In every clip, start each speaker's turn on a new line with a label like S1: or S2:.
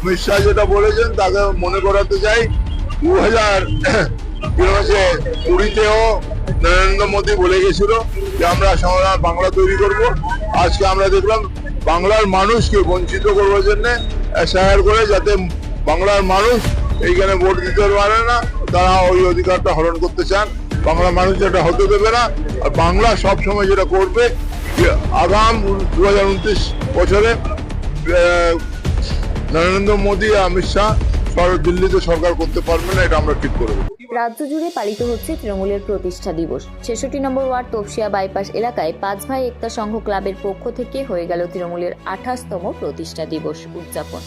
S1: অমিত শাহ যেটা বলেছেন, তাকে মনে করাতে চাই দু হাজার কুড়িতেও নরেন্দ্র মোদী বলে গেছিল যে, আমরা সমাধান বাংলা তৈরি করব। আজকে আমরা দেখলাম বাংলার মানুষকে বঞ্চিত করবার জন্য এসআইআর করে যাতে বাংলার মানুষ এইখানে ভোট দিতে পারে না, তারা ওই অধিকারটা হরণ করতে চান। বাংলা মানুষ যেটা হতে দেবে না, আর বাংলা সব সময় যেটা করবে আগাম দু হাজার উনত্রিশ বছরে নরেন্দ্র মোদী অমিত শাহ দিল্লিতে সরকার করতে পারবে না, এটা আমরা ঠিক করে
S2: রাজ্য জুড়ে পালিত হচ্ছে তৃণমূলের প্রতিষ্ঠা দিবস। ছেষট্টি নম্বর ওয়ার্ড তপসিয়া বাইপাস এলাকায় পাঁচ ভাই একতা সংঘ ক্লাবের পক্ষ থেকে হয়ে গেল তৃণমূলের আঠাশতম প্রতিষ্ঠা দিবস উদযাপন।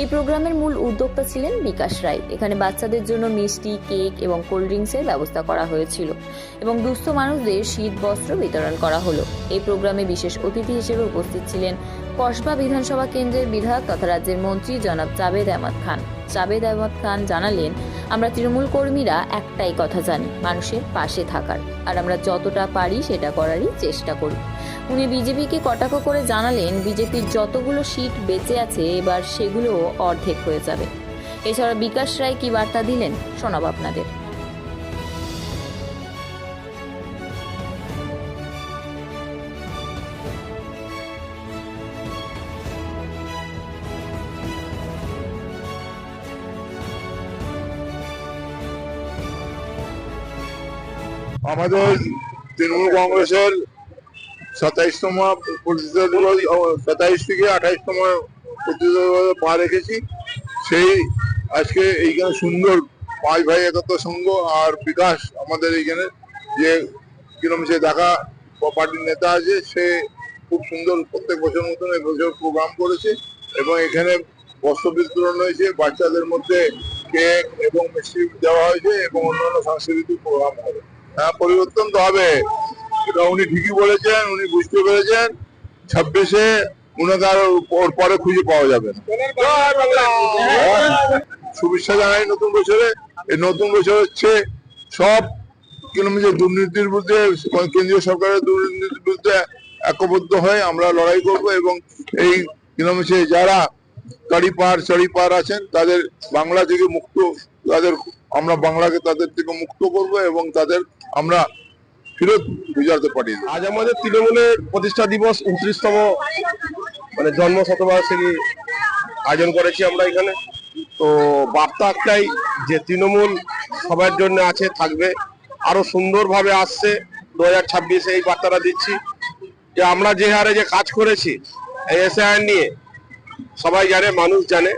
S2: এই প্রোগ্রামের মূল উদ্যোক্তা ছিলেন বিকাশ রায়। এখানে বাচ্চাদের জন্য মিষ্টি, কেক এবং কোল্ড ড্রিঙ্কসের ব্যবস্থা করা হয়েছিল এবং দুস্থ মানুষদের শীত বস্ত্র বিতরণ করা হলো। এই প্রোগ্রামে বিশেষ অতিথি হিসেবে উপস্থিত ছিলেন কসবা বিধানসভা কেন্দ্রের বিধায়ক তথা রাজ্যের মন্ত্রী জনাব জাবেদ আহমদ খান। জাবেদ আহমদ খান জানালেন, আমরা তৃণমূল কর্মীরা একটাই কথা জানি, মানুষের পাশে থাকার। আর আমরা যতটা পারি সেটা করারই চেষ্টা করি। উনি বিজেপিকে কটাক্ষ করে জানালেন, বিজেপির যতগুলো সিট বেঁচে আছে, এবার সেগুলো অর্ধেক হয়ে যাবে। এছাড়া বিকাশ রায় কি বার্তা দিলেন? শোনাব আপনাদের।
S1: আমাদের তৃণমূল কংগ্রেসের সাতাইশতম প্রতিষ্ঠা দিবস সাতাইশ থেকে আঠাইশতম দিবস পা রেখেছি। সেই আজকে এইখানে সুন্দর পাঁচ ভাই একত্র সংঘ আর বিকাশ আমাদের এইখানে যে কিরম সে দেখা পার্টির নেতা আছে, সে খুব সুন্দর প্রত্যেক বছর মতন এই বছর প্রোগ্রাম করেছে এবং এখানে বস্ত্র বিতরণ হয়েছে, বাচ্চাদের মধ্যে কেক এবং মিষ্টি দেওয়া হয়েছে এবং অন্যান্য সাংস্কৃতিক প্রোগ্রাম হবে। হ্যাঁ পরিবর্তন তো হবে। এটা উনি ঠিকই বলেছেন, উনি বুঝতে পেরেছেন। ছাব্বিশে উনাকে আর ওর পরে খুঁজে পাওয়া যাবে। শুভেচ্ছা জানাই নতুন বছরে। এই নতুন বছর হচ্ছে সব কিলোমিটার দুর্নীতির বিরুদ্ধে, কেন্দ্রীয় সরকারের দুর্নীতির বিরুদ্ধে একবদ্ধ হয়ে আমরা লড়াই করব এবং এই কিলোমিটার যারা কারি পার চড়ি পার আছেন, তাদের বাংলা থেকে মুক্ত তাদের আমরা বাংলাকে তাদের থেকে মুক্ত করব এবং তাদের আমরা ফেরত বুঝাতে পারি
S3: আজ আমাদের তৃণমূলের প্রতিষ্ঠা দিবস উনত্রিশতম মানে জন্ম শতবার্ষিকী আয়োজন করেছি আমরা এখানে। তো বার্তা একটাই যে তৃণমূল সবার জন্য আছে থাকবে। আরও সুন্দরভাবে আসছে। দু হাজার ছাব্বিশে এই বার্তাটা দিচ্ছি যে আমরা যে হারে যে কাজ করেছি এই এসআইআর নিয়ে সবাই জানে মানুষ জানে।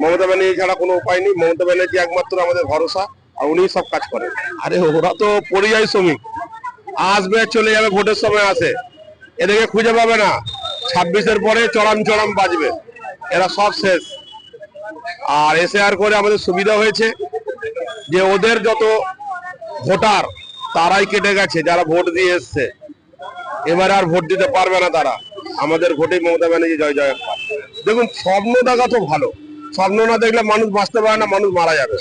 S3: মমতা ব্যানার্জি ছাড়া কোনো উপায় নেই। মমতা ব্যানার্জি একমাত্র আমাদের ভরসা আর উনিই সব কাজ করেন। আরে ওরা তো পরিযায়ী শ্রমিক। আসবে, চলে যাবে, ভোটের সময় আসে। এদেরকে খুঁজে পাবে না। ছাব্বিশের পরে চড়াম চড়াম বাজবে। এরা সব শেষ। আর এসে আর করে আমাদের সুবিধা হয়েছে যে ওদের যত ভোটার, তারাই কেটে গেছে, যারা ভোট দিয়ে এসছে। এবারে আর ভোট দিতে পারবে না তারা। আমাদের ভোটে মমতা ব্যানার্জি জয় জয় দেখুন, স্বপ্ন দেখা তো ভালো। স্বপ্ন না দেখলে মানুষ বাঁচতে পারে না, মানুষ মারা যাবে।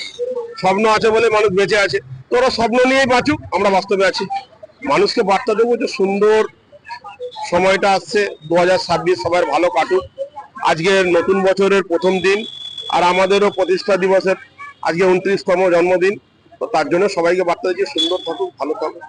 S3: স্বপ্ন আছে বলে মানুষ বেঁচে আছে। তোরা স্বপ্ন নিয়েই বাঁচুক, আমরা বাস্তবে আছি। মানুষকে বার্তা দেবো যে সুন্দর সময়টা আসছে, দু হাজার ছাব্বিশ সবার ভালো কাটুক। আজকে নতুন বছরের প্রথম দিন আর আমাদেরও প্রতিষ্ঠা দিবসের আজকে উনত্রিশতম জন্মদিন। তো তার জন্য সবাইকে বার্তা দিচ্ছি, সুন্দর থাকুক, ভালো থাকুক।